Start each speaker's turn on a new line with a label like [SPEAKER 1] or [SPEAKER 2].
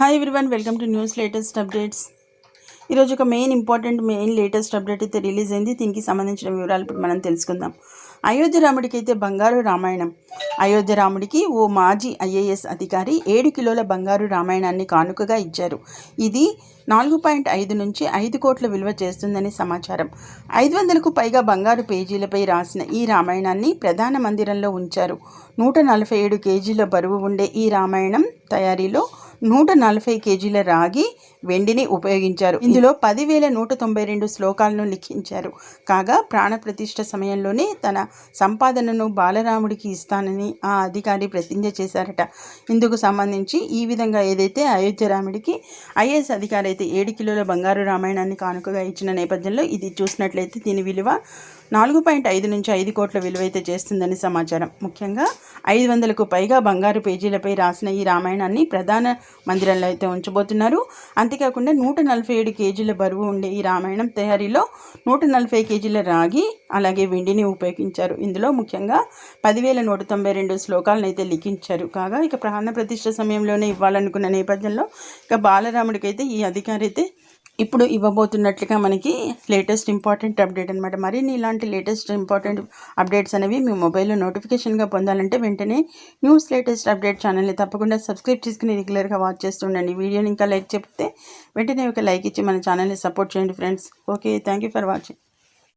[SPEAKER 1] Hi everyone welcome to news latest updates ఈరోజు ఒక main important main latest update అయితే release అయింది. దీనికి సంబంధించిన వివరాలు ఇప్పుడు మనం తెలుసుకుందాం. అయోధ్య రాముడికి అయితే బంగారు రామాయణం. అయోధ్య రాముడికి ఓ మాజీ ఐఏఎస్ అధికారి ఏడు కిలోల బంగారు రామాయణాన్ని కానుకగా ఇచ్చారు. ఇది నాలుగు పాయింట్ ఐదు నుంచి ఐదు కోట్ల విలువ చేస్తుందని సమాచారం. ఐదు వందలకు పైగా బంగారు పేజీలపై రాసిన ఈ రామాయణాన్ని ప్రధాన మందిరంలో ఉంచారు. నూట నలభై ఏడు కేజీల బరువు ఉండే ఈ రామాయణం తయారీలో నూట నలభై కేజీల రాగి వెండిని ఉపయోగించారు. ఇందులో పదివేల నూట తొంభై రెండు శ్లోకాలను లిఖించారు. కాగా ప్రాణప్రతిష్ఠ సమయంలోనే తన సంపాదనను బాలరాముడికి ఇస్తానని ఆ అధికారి ప్రతిజ్ఞ చేశారట. ఇందుకు సంబంధించి ఈ విధంగా ఏదైతే అయోధ్య రాముడికి ఐఏఎస్ అధికారి అయితే ఏడు కిలోల బంగారు రామాయణాన్ని కానుకగా ఇచ్చిన నేపథ్యంలో ఇది చూసినట్లయితే దీని విలువ నాలుగు పాయింట్ ఐదు నుంచి ఐదు కోట్ల విలువైతే చేస్తుందని సమాచారం. ముఖ్యంగా ఐదు వందలకు పైగా బంగారు పేజీలపై రాసిన ఈ రామాయణాన్ని ప్రధాన మందిరంలో అయితే ఉంచబోతున్నారు. అంతే అంతేకాకుండా నూట నలభై ఏడు కేజీల బరువు ఉండే ఈ రామాయణం తయారీలో నూట నలభై కేజీల రాగి అలాగే వెండిని ఉపయోగించారు. ఇందులో ముఖ్యంగా పదివేల నూట తొంభై రెండు శ్లోకాలను అయితే లిఖించారు. కాగా ఇక ప్రాణ ప్రతిష్ట సమయంలోనే ఇవ్వాలనుకున్న నేపథ్యంలో ఇక బాలరాముడికైతే ఈ అధికారి అయితే ఇప్పుడు ఇవ్వబోతున్నట్లుగా మనకి లేటెస్ట్ ఇంపార్టెంట్ అప్డేట్ అనమాట మరిన్ని ఇలాంటి లేటెస్ట్ ఇంపార్టెంట్ అప్డేట్స్ అనేవి మీ మొబైల్లో నోటిఫికేషన్గా పొందాలంటే వెంటనే న్యూస్ లేటెస్ట్ అప్డేట్ ఛానల్ని తప్పకుండా సబ్స్క్రైబ్ చేసుకుని రెగ్యులర్గా వాచ్ చేస్తుండండి వీడియోని ఇంకా లైక్ చెప్తే వెంటనే ఒక లైక్ ఇచ్చి మన ఛానల్ని సపోర్ట్ చేయండి friends okay thank you for watching